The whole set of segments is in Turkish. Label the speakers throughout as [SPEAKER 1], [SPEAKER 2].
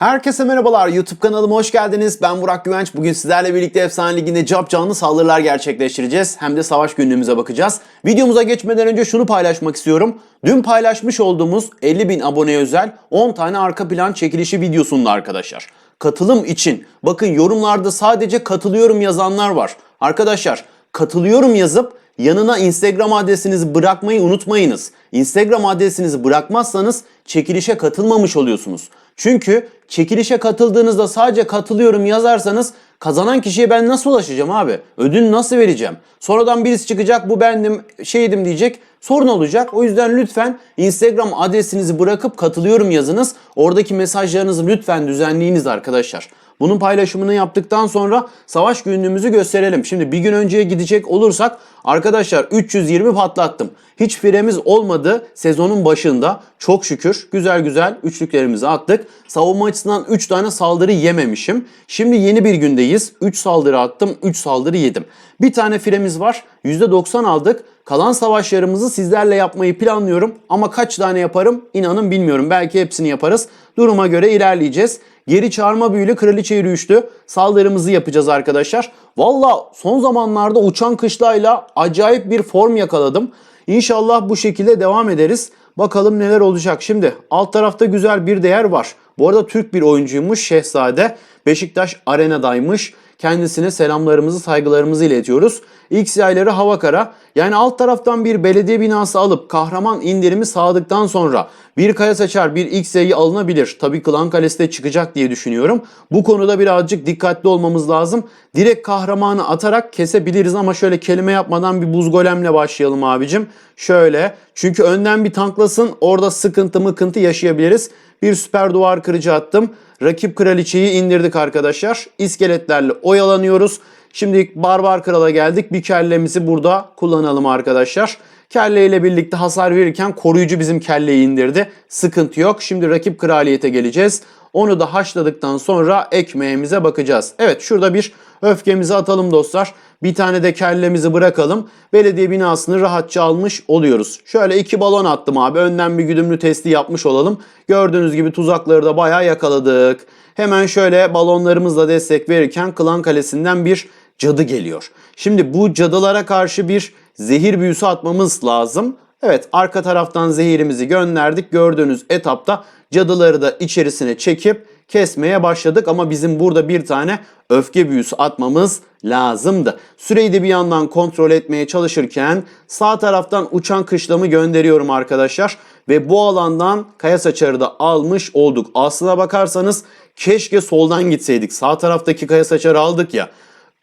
[SPEAKER 1] Herkese merhabalar YouTube kanalıma hoş geldiniz. Ben Burak Güvenç. Bugün sizlerle birlikte Efsane Ligi'nde cap canlı saldırılar gerçekleştireceğiz. Hem de savaş günlüğümüze bakacağız. Videomuza geçmeden önce şunu paylaşmak istiyorum. Dün paylaşmış olduğumuz 50 bin aboneye özel 10 tane arka plan çekilişi videosunda arkadaşlar. Katılım için bakın yorumlarda sadece katılıyorum yazanlar var. Arkadaşlar katılıyorum yazıp Yanına Instagram adresinizi bırakmayı unutmayınız. Instagram adresinizi bırakmazsanız çekilişe katılmamış oluyorsunuz. Çünkü çekilişe katıldığınızda sadece katılıyorum yazarsanız kazanan kişiye ben nasıl ulaşacağım abi? Ödül nasıl vereceğim? Sonradan birisi çıkacak bu bendim şeydim diyecek sorun olacak. O yüzden lütfen Instagram adresinizi bırakıp katılıyorum yazınız. Oradaki mesajlarınızı lütfen düzenleyiniz arkadaşlar. Bunun paylaşımını yaptıktan sonra savaş günlüğümüzü gösterelim. Şimdi bir gün önceye gidecek olursak arkadaşlar 320 patlattım. Hiç firemiz olmadı sezonun başında. Çok şükür güzel güzel üçlüklerimizi attık. Savunma açısından 3 tane saldırı yememişim. Şimdi yeni bir gündeyiz. 3 saldırı attım, 3 saldırı yedim. Bir tane firemiz var. %90 aldık. Kalan savaşlarımızı sizlerle yapmayı planlıyorum. Ama kaç tane yaparım inanın bilmiyorum. Belki hepsini yaparız. Duruma göre ilerleyeceğiz. Geri çağırma büyülü kraliçe yürüyüştü. Saldırımızı yapacağız arkadaşlar. Valla son zamanlarda uçan kışlayla acayip bir form yakaladım. İnşallah bu şekilde devam ederiz. Bakalım neler olacak. Şimdi alt tarafta güzel bir değer var. Bu arada Türk bir oyuncuymuş Şehzade. Beşiktaş arenadaymış. Kendisine selamlarımızı, saygılarımızı iletiyoruz. X yayları hava kara. Yani alt taraftan bir belediye binası alıp kahraman indirimi sağladıktan sonra bir kaya saçar bir X yayı alınabilir. Tabii Klan Kalesi de çıkacak diye düşünüyorum. Bu konuda birazcık dikkatli olmamız lazım. Direkt kahramanı atarak kesebiliriz ama şöyle kelime yapmadan bir buz golemle başlayalım abicim. Şöyle çünkü önden bir tanklasın orada sıkıntı mıkıntı yaşayabiliriz. Bir süper duvar kırıcı attım. Rakip kraliçeyi indirdik arkadaşlar. İskeletlerle oyalanıyoruz. Şimdi Barbar Kral'a geldik. Bir kellemizi burada kullanalım arkadaşlar. Kelle ile birlikte hasar verirken koruyucu bizim kelleyi indirdi. Sıkıntı yok. Şimdi rakip kraliyete geleceğiz. Onu da haşladıktan sonra ekmeğimize bakacağız. Evet şurada bir öfkemizi atalım dostlar. Bir tane de kellemizi bırakalım. Belediye binasını rahatça almış oluyoruz. Şöyle iki balon attım abi. Önden bir güdümlü testi yapmış olalım. Gördüğünüz gibi tuzakları da bayağı yakaladık. Hemen şöyle balonlarımızla destek verirken Klan Kalesi'nden bir cadı geliyor. Şimdi bu cadılara karşı bir zehir büyüsü atmamız lazım. Evet arka taraftan zehirimizi gönderdik. Gördüğünüz etapta cadıları da içerisine çekip kesmeye başladık ama bizim burada bir tane öfke büyüsü atmamız lazımdı. Süreyi de bir yandan kontrol etmeye çalışırken sağ taraftan uçan kışlamı gönderiyorum arkadaşlar. Ve bu alandan kaya saçarı da almış olduk. Aslına bakarsanız keşke soldan gitseydik. Sağ taraftaki kaya saçarı aldık ya.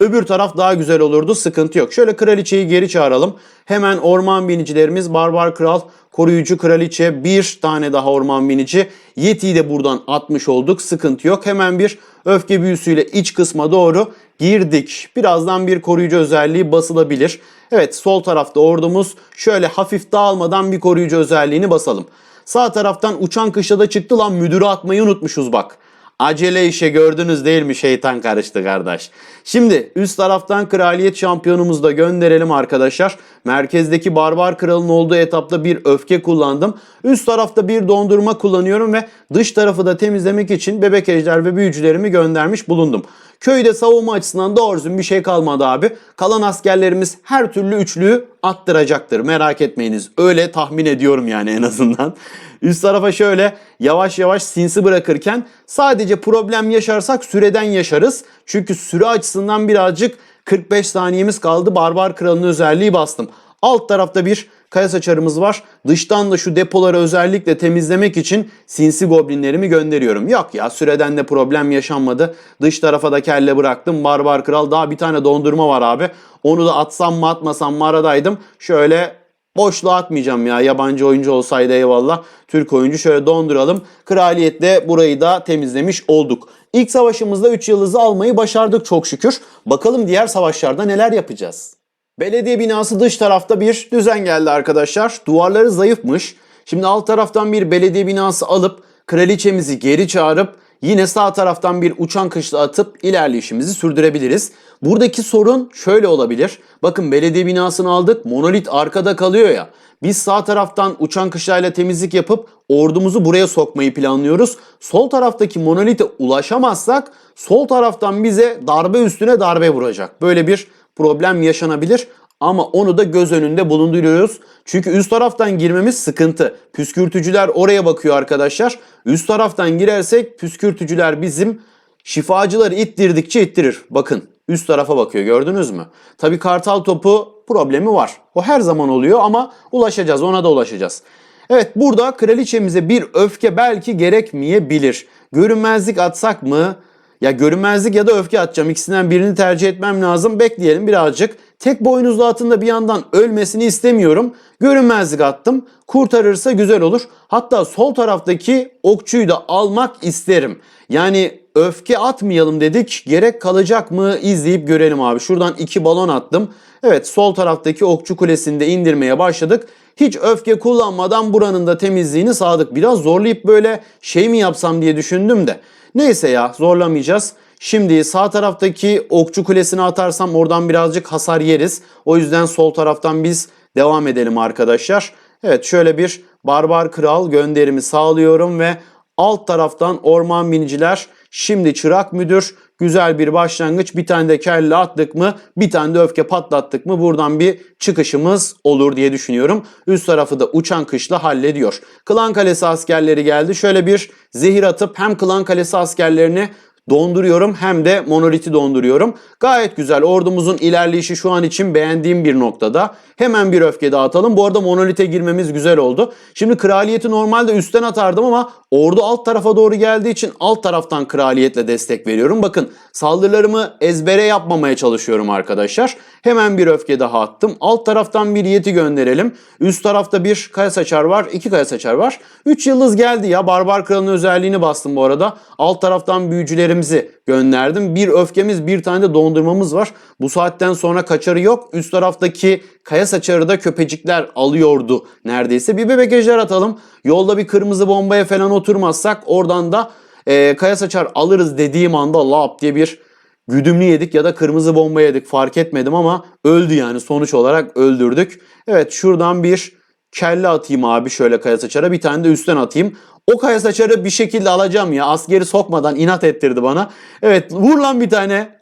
[SPEAKER 1] Öbür taraf daha güzel olurdu. Sıkıntı yok. Şöyle kraliçeyi geri çağıralım. Hemen orman binicilerimiz Barbar Kral, Koruyucu Kraliçe, bir tane daha orman binici. Yeti'yi de buradan atmış olduk. Sıkıntı yok. Hemen bir öfke büyüsüyle iç kısma doğru girdik. Birazdan bir koruyucu özelliği basılabilir. Evet sol tarafta ordumuz. Şöyle hafif dağılmadan bir koruyucu özelliğini basalım. Sağ taraftan uçan kışla da çıktı lan müdürü atmayı unutmuşuz bak. Acele işe gördünüz değil mi şeytan karıştı kardeş. Şimdi üst taraftan kraliyet şampiyonumuzu da gönderelim arkadaşlar. Merkezdeki barbar kralın olduğu etapta bir öfke kullandım. Üst tarafta bir dondurma kullanıyorum ve dış tarafı da temizlemek için bebek ejder ve büyücülerimi göndermiş bulundum. Köyde savunma açısından doğru düzgün bir şey kalmadı abi. Kalan askerlerimiz her türlü üçlüyü attıracaktır. Merak etmeyiniz. Öyle tahmin ediyorum yani en azından. Üst tarafa şöyle yavaş yavaş sinsi bırakırken sadece problem yaşarsak süreden yaşarız. Çünkü süre açısından birazcık 45 saniyemiz kaldı. Barbar kralının özelliği bastım. Alt tarafta bir kaya saçarımız var. Dıştan da şu depoları özellikle temizlemek için sinsi goblinlerimi gönderiyorum. Yok ya süreden de problem yaşanmadı. Dış tarafa da kelle bıraktım. Barbar kral daha bir tane dondurma var abi. Onu da atsam mı atmasam mı aradaydım. Şöyle boşluğa atmayacağım ya. Yabancı oyuncu olsaydı eyvallah. Türk oyuncu şöyle donduralım. Kraliyetle burayı da temizlemiş olduk. İlk savaşımızda 3 yıldızı almayı başardık çok şükür. Bakalım diğer savaşlarda neler yapacağız. Belediye binası dış tarafta bir düzen geldi arkadaşlar. Duvarları zayıfmış. Şimdi alt taraftan bir belediye binası alıp kraliçemizi geri çağırıp yine sağ taraftan bir uçan kışla atıp ilerleyişimizi sürdürebiliriz. Buradaki sorun şöyle olabilir. Bakın belediye binasını aldık. Monolit arkada kalıyor ya. Biz sağ taraftan uçan kışlayla temizlik yapıp ordumuzu buraya sokmayı planlıyoruz. Sol taraftaki monolite ulaşamazsak sol taraftan bize darbe üstüne darbe vuracak. Böyle bir problem yaşanabilir. Ama onu da göz önünde bulunduruyoruz. Çünkü üst taraftan girmemiz sıkıntı. Püskürtücüler oraya bakıyor arkadaşlar. Üst taraftan girersek püskürtücüler bizim şifacıları ittirdikçe ittirir. Bakın üst tarafa bakıyor gördünüz mü? Tabi kartal topu problemi var. O her zaman oluyor ama ulaşacağız ona da ulaşacağız. Evet burada kraliçemize bir öfke belki gerekmeyebilir. Görünmezlik atsak mı? Ya görünmezlik ya da öfke atacağım. İkisinden birini tercih etmem lazım. Bekleyelim birazcık. Tek boynuzlu atın da bir yandan ölmesini istemiyorum. Görünmezlik attım. Kurtarırsa güzel olur. Hatta sol taraftaki okçuyu da almak isterim. Yani öfke atmayalım dedik. Gerek kalacak mı izleyip görelim abi. Şuradan iki balon attım. Evet sol taraftaki okçu kulesini de indirmeye başladık. Hiç öfke kullanmadan buranın da temizliğini sağladık. Biraz zorlayıp böyle şey mi yapsam diye düşündüm de. Neyse ya zorlamayacağız. Şimdi sağ taraftaki okçu kulesini atarsam oradan birazcık hasar yeriz. O yüzden sol taraftan biz devam edelim arkadaşlar. Evet şöyle bir barbar kral gönderimi sağlıyorum ve alt taraftan orman biniciler şimdi çırak müdür güzel bir başlangıç bir tane de kelle attık mı bir tane de öfke patlattık mı buradan bir çıkışımız olur diye düşünüyorum. Üst tarafı da uçan kışla hallediyor. Klan Kalesi askerleri geldi. Şöyle bir zehir atıp hem Klan Kalesi askerlerini donduruyorum hem de monoliti donduruyorum. Gayet güzel. Ordumuzun ilerleyişi şu an için beğendiğim bir noktada. Hemen bir öfke dağıtalım. Bu arada monolite girmemiz güzel oldu. Şimdi kraliyeti normalde üstten atardım ama ordu alt tarafa doğru geldiği için alt taraftan kraliyetle destek veriyorum. Bakın saldırılarımı ezbere yapmamaya çalışıyorum arkadaşlar. Hemen bir öfke daha attım. Alt taraftan bir yeti gönderelim. Üst tarafta bir kaya saçar var. iki kaya saçar var. 3 yıldız geldi ya. Barbar kralın özelliğini bastım bu arada. Alt taraftan büyücülerimizi gönderdim. Bir öfkemiz bir tane de dondurmamız var. Bu saatten sonra kaçarı yok. Üst taraftaki kaya saçarı da köpecikler alıyordu neredeyse. Bir bebek ejder atalım. Yolda bir kırmızı bombaya falan oturmazsak oradan da e, kaya saçar alırız dediğim anda lap diye bir güdümlü yedik ya da kırmızı bomba yedik fark etmedim ama öldü yani sonuç olarak öldürdük. Evet şuradan bir kelle atayım abi şöyle kaya saçara bir tane de üstten atayım. O kaya saçarı bir şekilde alacağım ya askeri sokmadan inat ettirdi bana. Evet vur lan bir tane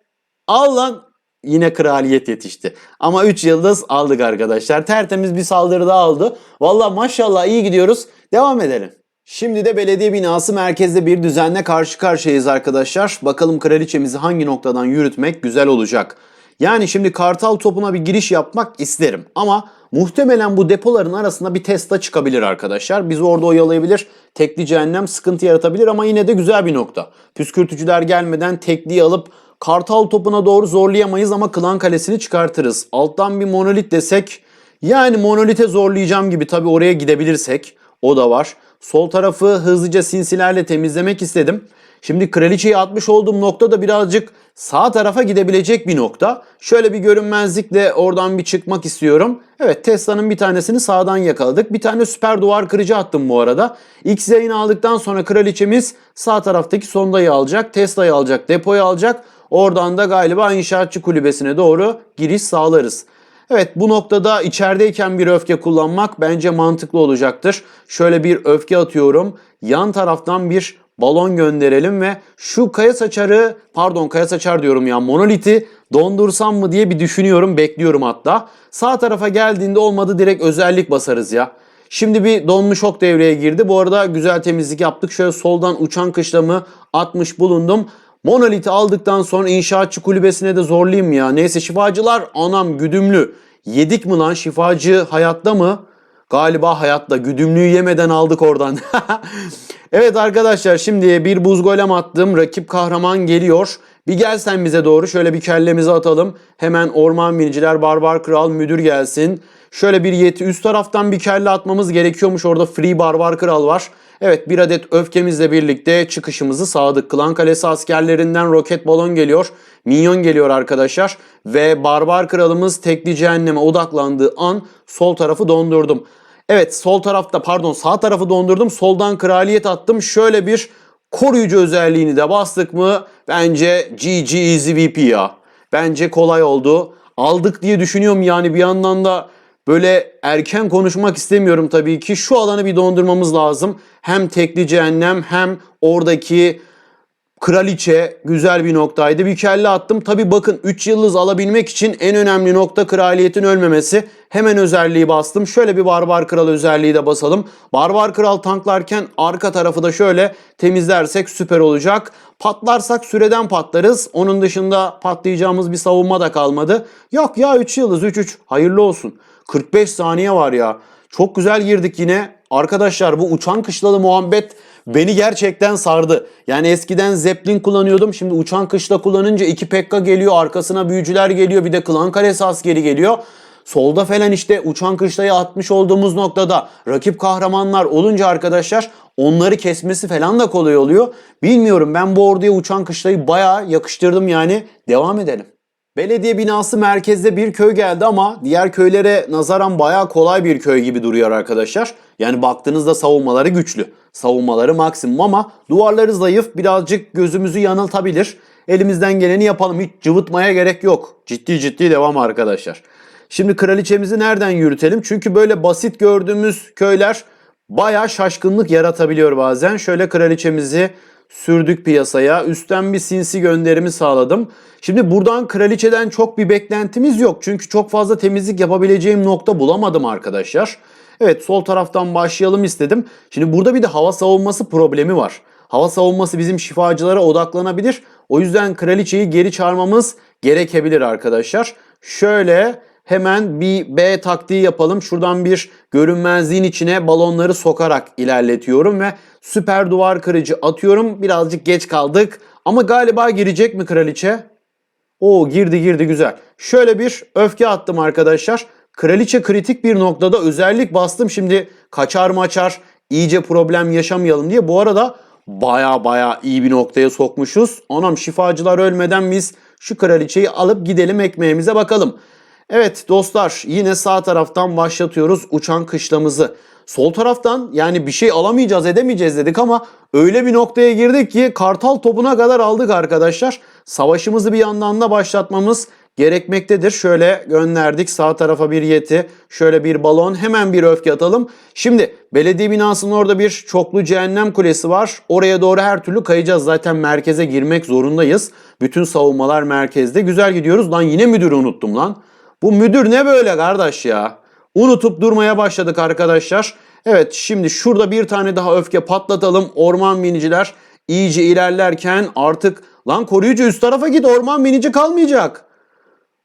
[SPEAKER 1] al lan yine kraliyet yetişti. Ama 3 yıldız aldık arkadaşlar. Tertemiz bir saldırı daha aldı. Valla maşallah iyi gidiyoruz. Devam edelim. Şimdi de belediye binası merkezde bir düzenle karşı karşıyayız arkadaşlar. Bakalım kraliçemizi hangi noktadan yürütmek güzel olacak. Yani şimdi kartal topuna bir giriş yapmak isterim. Ama muhtemelen bu depoların arasında bir Tesla çıkabilir arkadaşlar. Bizi orada oyalayabilir. Tekli cehennem sıkıntı yaratabilir ama yine de güzel bir nokta. Püskürtücüler gelmeden tekliği alıp kartal topuna doğru zorlayamayız ama klan kalesini çıkartırız. Alttan bir monolit desek yani monolite zorlayacağım gibi tabii oraya gidebilirsek o da var. Sol tarafı hızlıca sinsilerle temizlemek istedim. Şimdi kraliçeyi atmış olduğum nokta da birazcık sağ tarafa gidebilecek bir nokta. Şöyle bir görünmezlikle oradan bir çıkmak istiyorum. Evet Tesla'nın bir tanesini sağdan yakaladık. Bir tane süper duvar kırıcı attım bu arada. X yayını aldıktan sonra kraliçemiz sağ taraftaki sondayı alacak. Tesla'yı alacak, depoyu alacak. Oradan da galiba inşaatçı kulübesine doğru giriş sağlarız. Evet bu noktada içerideyken bir öfke kullanmak bence mantıklı olacaktır. Şöyle bir öfke atıyorum. Yan taraftan bir balon gönderelim ve şu kaya saçarı pardon kaya saçar diyorum ya monoliti dondursam mı diye bir düşünüyorum bekliyorum hatta. Sağ tarafa geldiğinde olmadı direkt özellik basarız ya. Şimdi bir donmuş ok devreye girdi. Bu arada güzel temizlik yaptık. Şöyle soldan uçan kışlamı atmış bulundum. Monoliti aldıktan sonra inşaatçı kulübesine de zorlayayım ya. Neyse şifacılar anam güdümlü. Yedik mi lan şifacı hayatta mı? Galiba hayatta. Güdümlüyü yemeden aldık oradan. evet arkadaşlar şimdi bir buz golem attım. Rakip kahraman geliyor. Bir gel sen bize doğru. Şöyle bir kellemizi atalım. Hemen orman biniciler, barbar kral, müdür gelsin. Şöyle bir yeti üst taraftan bir kelle atmamız gerekiyormuş. Orada free barbar kral var. Evet bir adet öfkemizle birlikte çıkışımızı sağladık. Klan Kalesi askerlerinden roket balon geliyor. Minyon geliyor arkadaşlar. Ve barbar kralımız tekli cehenneme odaklandığı an sol tarafı dondurdum. Evet sol tarafta pardon sağ tarafı dondurdum. Soldan kraliyet attım. Şöyle bir Koruyucu özelliğini de bastık mı bence GG Easy VP ya. Bence kolay oldu. Aldık diye düşünüyorum yani bir yandan da böyle erken konuşmak istemiyorum tabii ki. Şu alanı bir dondurmamız lazım. Hem tekli cehennem hem oradaki Kraliçe güzel bir noktaydı. Bir kelle attım. Tabi bakın 3 yıldız alabilmek için en önemli nokta kraliyetin ölmemesi. Hemen özelliği bastım. Şöyle bir barbar kral özelliği de basalım. Barbar kral tanklarken arka tarafı da şöyle temizlersek süper olacak. Patlarsak süreden patlarız. Onun dışında patlayacağımız bir savunma da kalmadı. Yok ya 3 yıldız 3-3 hayırlı olsun. 45 saniye var ya. Çok güzel girdik yine. Arkadaşlar bu uçan kışlalı muhabbet beni gerçekten sardı. Yani eskiden Zeppelin kullanıyordum. Şimdi uçan kışla kullanınca iki Pekka geliyor. Arkasına büyücüler geliyor. Bir de Klan Kalesi askeri geliyor. Solda falan işte uçan kışlayı atmış olduğumuz noktada rakip kahramanlar olunca arkadaşlar onları kesmesi falan da kolay oluyor. Bilmiyorum ben bu orduya uçan kışlayı bayağı yakıştırdım yani. Devam edelim. Belediye binası merkezde bir köy geldi ama diğer köylere nazaran bayağı kolay bir köy gibi duruyor arkadaşlar. Yani baktığınızda savunmaları güçlü. Savunmaları maksimum ama duvarları zayıf birazcık gözümüzü yanıltabilir. Elimizden geleni yapalım hiç cıvıtmaya gerek yok. Ciddi ciddi devam arkadaşlar. Şimdi kraliçemizi nereden yürütelim? Çünkü böyle basit gördüğümüz köyler bayağı şaşkınlık yaratabiliyor bazen. Şöyle kraliçemizi sürdük piyasaya. Üstten bir sinsi gönderimi sağladım. Şimdi buradan kraliçeden çok bir beklentimiz yok. Çünkü çok fazla temizlik yapabileceğim nokta bulamadım arkadaşlar. Evet sol taraftan başlayalım istedim. Şimdi burada bir de hava savunması problemi var. Hava savunması bizim şifacılara odaklanabilir. O yüzden kraliçeyi geri çağırmamız gerekebilir arkadaşlar. Şöyle hemen bir B taktiği yapalım. Şuradan bir görünmezliğin içine balonları sokarak ilerletiyorum ve süper duvar kırıcı atıyorum. Birazcık geç kaldık ama galiba girecek mi kraliçe? Oo girdi girdi güzel. Şöyle bir öfke attım arkadaşlar. Kraliçe kritik bir noktada özellik bastım. Şimdi kaçar maçar iyice problem yaşamayalım diye. Bu arada baya baya iyi bir noktaya sokmuşuz. Anam şifacılar ölmeden biz şu kraliçeyi alıp gidelim ekmeğimize bakalım. Evet dostlar yine sağ taraftan başlatıyoruz uçan kışlamızı. Sol taraftan yani bir şey alamayacağız edemeyeceğiz dedik ama öyle bir noktaya girdik ki kartal topuna kadar aldık arkadaşlar. Savaşımızı bir yandan da başlatmamız gerekmektedir. Şöyle gönderdik sağ tarafa bir yeti, şöyle bir balon, hemen bir öfke atalım. Şimdi belediye binasının orada bir çoklu cehennem kulesi var. Oraya doğru her türlü kayacağız. Zaten merkeze girmek zorundayız. Bütün savunmalar merkezde. Güzel gidiyoruz. Lan yine müdürü unuttum lan. Bu müdür ne böyle kardeş ya? Unutup durmaya başladık arkadaşlar. Evet şimdi şurada bir tane daha öfke patlatalım. Orman miniciler iyice ilerlerken artık lan koruyucu üst tarafa git orman minici kalmayacak.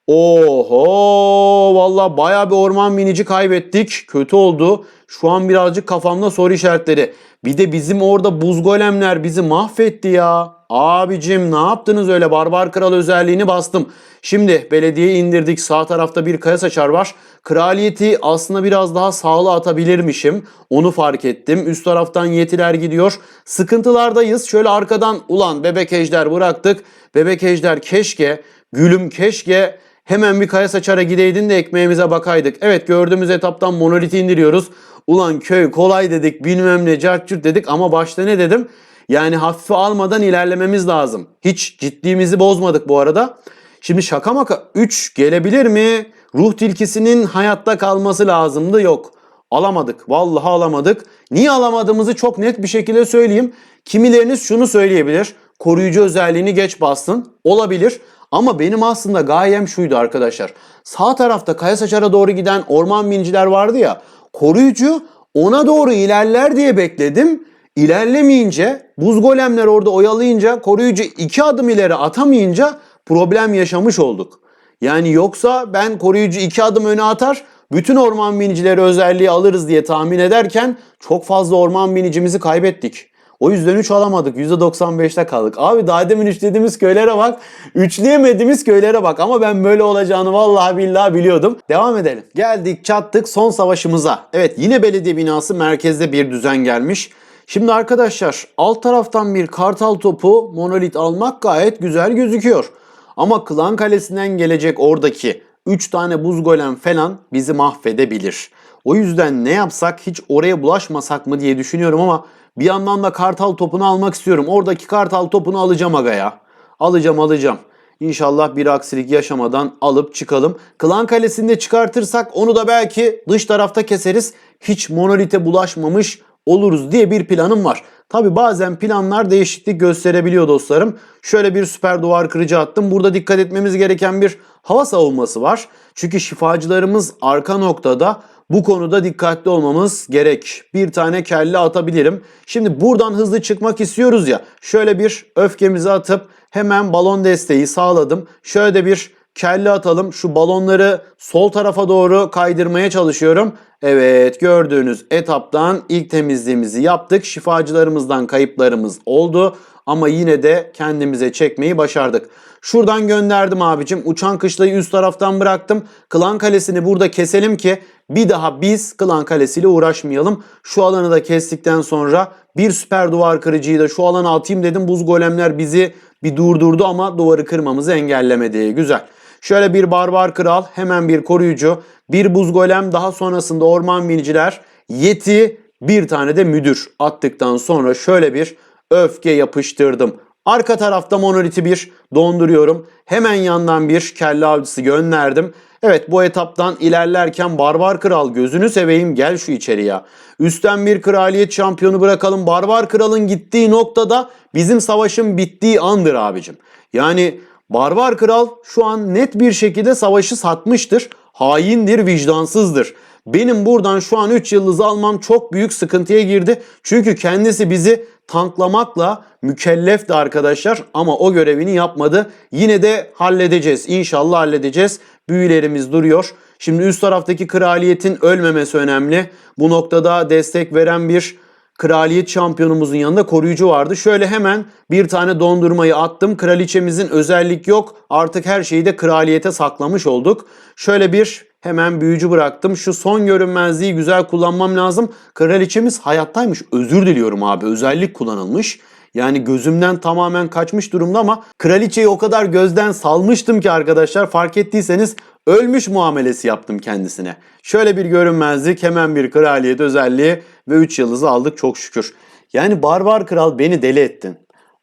[SPEAKER 1] Oho valla baya bir orman minici kaybettik. Kötü oldu. Şu an birazcık kafamda soru işaretleri. Bir de bizim orada buz golemler bizi mahvetti ya. Abicim ne yaptınız öyle barbar kral özelliğini bastım. Şimdi belediye indirdik sağ tarafta bir kaya saçar var. Kraliyeti aslında biraz daha sağlı atabilirmişim. Onu fark ettim. Üst taraftan yetiler gidiyor. Sıkıntılardayız. Şöyle arkadan ulan bebek ejder bıraktık. Bebek ejder keşke gülüm keşke hemen bir kaya saçara gideydin de ekmeğimize bakaydık. Evet gördüğümüz etaptan monoliti indiriyoruz. Ulan köy kolay dedik bilmem ne cartçurt dedik ama başta ne dedim? Yani hafife almadan ilerlememiz lazım. Hiç ciddimizi bozmadık bu arada. Şimdi şaka maka 3 gelebilir mi? Ruh tilkisinin hayatta kalması lazımdı. Yok. Alamadık. Vallahi alamadık. Niye alamadığımızı çok net bir şekilde söyleyeyim. Kimileriniz şunu söyleyebilir. Koruyucu özelliğini geç bastın. Olabilir. Ama benim aslında gayem şuydu arkadaşlar. Sağ tarafta Kaya Saçar'a doğru giden orman minciler vardı ya. Koruyucu ona doğru ilerler diye bekledim. İlerlemeyince buz golemler orada oyalayınca koruyucu iki adım ileri atamayınca problem yaşamış olduk. Yani yoksa ben koruyucu iki adım öne atar bütün orman binicileri özelliği alırız diye tahmin ederken çok fazla orman binicimizi kaybettik. O yüzden 3 alamadık. %95'te kaldık. Abi daha demin üçlediğimiz köylere bak. Üçleyemediğimiz köylere bak. Ama ben böyle olacağını vallahi billahi biliyordum. Devam edelim. Geldik çattık son savaşımıza. Evet yine belediye binası merkezde bir düzen gelmiş. Şimdi arkadaşlar alt taraftan bir kartal topu monolit almak gayet güzel gözüküyor. Ama Klan Kalesi'nden gelecek oradaki 3 tane buz golem falan bizi mahvedebilir. O yüzden ne yapsak hiç oraya bulaşmasak mı diye düşünüyorum ama Bir yandan da kartal topunu almak istiyorum. Oradaki kartal topunu alacağım aga ya. Alacağım alacağım. İnşallah bir aksilik yaşamadan alıp çıkalım. Klan kalesinde çıkartırsak onu da belki dış tarafta keseriz. Hiç monolite bulaşmamış oluruz diye bir planım var. Tabi bazen planlar değişiklik gösterebiliyor dostlarım. Şöyle bir süper duvar kırıcı attım. Burada dikkat etmemiz gereken bir hava savunması var. Çünkü şifacılarımız arka noktada bu konuda dikkatli olmamız gerek. Bir tane kelle atabilirim. Şimdi buradan hızlı çıkmak istiyoruz ya. Şöyle bir öfkemizi atıp hemen balon desteği sağladım. Şöyle de bir kelle atalım. Şu balonları sol tarafa doğru kaydırmaya çalışıyorum. Evet gördüğünüz etaptan ilk temizliğimizi yaptık. Şifacılarımızdan kayıplarımız oldu. Ama yine de kendimize çekmeyi başardık. Şuradan gönderdim abicim. Uçan kışlayı üst taraftan bıraktım. Klan kalesini burada keselim ki bir daha biz klan kalesiyle uğraşmayalım. Şu alanı da kestikten sonra bir süper duvar kırıcıyı da şu alana atayım dedim. Buz golemler bizi bir durdurdu ama duvarı kırmamızı engellemedi. Güzel. Şöyle bir barbar kral, hemen bir koruyucu, bir buz golem, daha sonrasında orman biniciler, yeti, bir tane de müdür attıktan sonra şöyle bir öfke yapıştırdım. Arka tarafta monoliti bir donduruyorum. Hemen yandan bir kelle avcısı gönderdim. Evet bu etaptan ilerlerken Barbar Kral gözünü seveyim gel şu içeri ya. Üstten bir kraliyet şampiyonu bırakalım. Barbar Kral'ın gittiği noktada bizim savaşın bittiği andır abicim. Yani Barbar Kral şu an net bir şekilde savaşı satmıştır. Haindir, vicdansızdır. Benim buradan şu an 3 yıldız almam çok büyük sıkıntıya girdi. Çünkü kendisi bizi tanklamakla mükellefti arkadaşlar ama o görevini yapmadı. Yine de halledeceğiz. İnşallah halledeceğiz. Büyülerimiz duruyor. Şimdi üst taraftaki kraliyetin ölmemesi önemli. Bu noktada destek veren bir kraliyet şampiyonumuzun yanında koruyucu vardı. Şöyle hemen bir tane dondurmayı attım. Kraliçemizin özellik yok. Artık her şeyi de kraliyete saklamış olduk. Şöyle bir hemen büyücü bıraktım. Şu son görünmezliği güzel kullanmam lazım. Kraliçemiz hayattaymış. Özür diliyorum abi. Özellik kullanılmış. Yani gözümden tamamen kaçmış durumda ama kraliçeyi o kadar gözden salmıştım ki arkadaşlar fark ettiyseniz ölmüş muamelesi yaptım kendisine. Şöyle bir görünmezlik hemen bir kraliyet özelliği ve 3 yıldızı aldık çok şükür. Yani barbar kral beni deli ettin.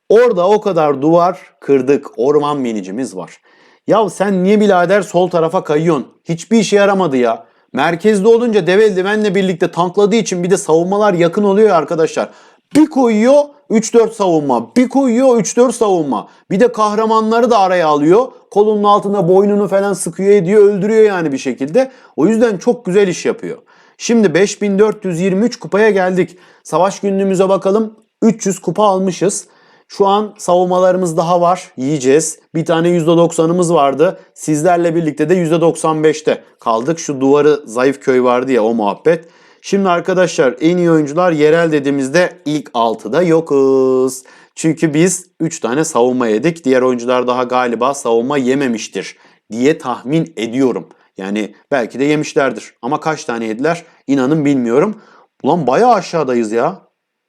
[SPEAKER 1] Orada o kadar duvar kırdık orman minicimiz var. Ya sen niye birader sol tarafa kayıyorsun? Hiçbir işe yaramadı ya. Merkezde olunca dev eldivenle birlikte tankladığı için bir de savunmalar yakın oluyor ya arkadaşlar. Bir koyuyor 3-4 savunma. Bir koyuyor 3-4 savunma. Bir de kahramanları da araya alıyor. Kolunun altında boynunu falan sıkıyor ediyor öldürüyor yani bir şekilde. O yüzden çok güzel iş yapıyor. Şimdi 5423 kupaya geldik. Savaş günlüğümüze bakalım. 300 kupa almışız. Şu an savunmalarımız daha var. Yiyeceğiz. Bir tane %90'ımız vardı. Sizlerle birlikte de %95'te kaldık. Şu duvarı zayıf köy vardı ya o muhabbet. Şimdi arkadaşlar en iyi oyuncular yerel dediğimizde ilk 6'da yokuz. Çünkü biz 3 tane savunma yedik. Diğer oyuncular daha galiba savunma yememiştir diye tahmin ediyorum. Yani belki de yemişlerdir. Ama kaç tane yediler inanın bilmiyorum. Ulan bayağı aşağıdayız ya.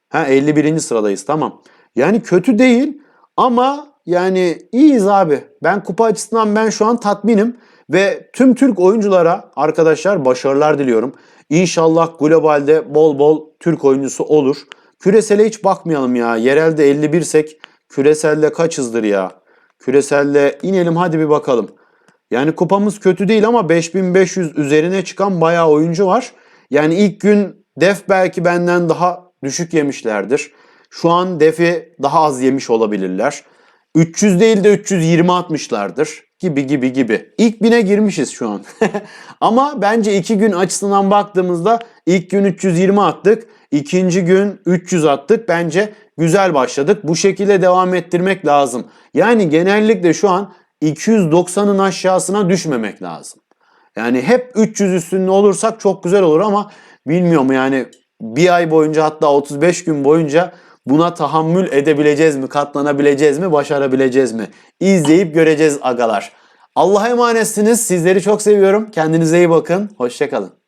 [SPEAKER 1] Ha 51. sıradayız tamam. Yani kötü değil ama yani iyiyiz abi. Ben kupa açısından ben şu an tatminim. Ve tüm Türk oyunculara arkadaşlar başarılar diliyorum. İnşallah globalde bol bol Türk oyuncusu olur. Küresele hiç bakmayalım ya. Yerelde 51'sek küreselde kaçızdır ya? Küreselde inelim hadi bir bakalım. Yani kupamız kötü değil ama 5500 üzerine çıkan bayağı oyuncu var. Yani ilk gün def belki benden daha düşük yemişlerdir. Şu an defi daha az yemiş olabilirler. 300 değil de 320 atmışlardır gibi gibi gibi. İlk bine girmişiz şu an. Ama bence iki gün açısından baktığımızda ilk gün 320 attık. ikinci gün 300 attık. Bence güzel başladık. Bu şekilde devam ettirmek lazım. Yani genellikle şu an 290'ın aşağısına düşmemek lazım. Yani hep 300 üstünde olursak çok güzel olur ama bilmiyorum yani bir ay boyunca hatta 35 gün boyunca buna tahammül edebileceğiz mi, katlanabileceğiz mi, başarabileceğiz mi? İzleyip göreceğiz agalar. Allah'a emanetsiniz. Sizleri çok seviyorum. Kendinize iyi bakın. Hoşçakalın.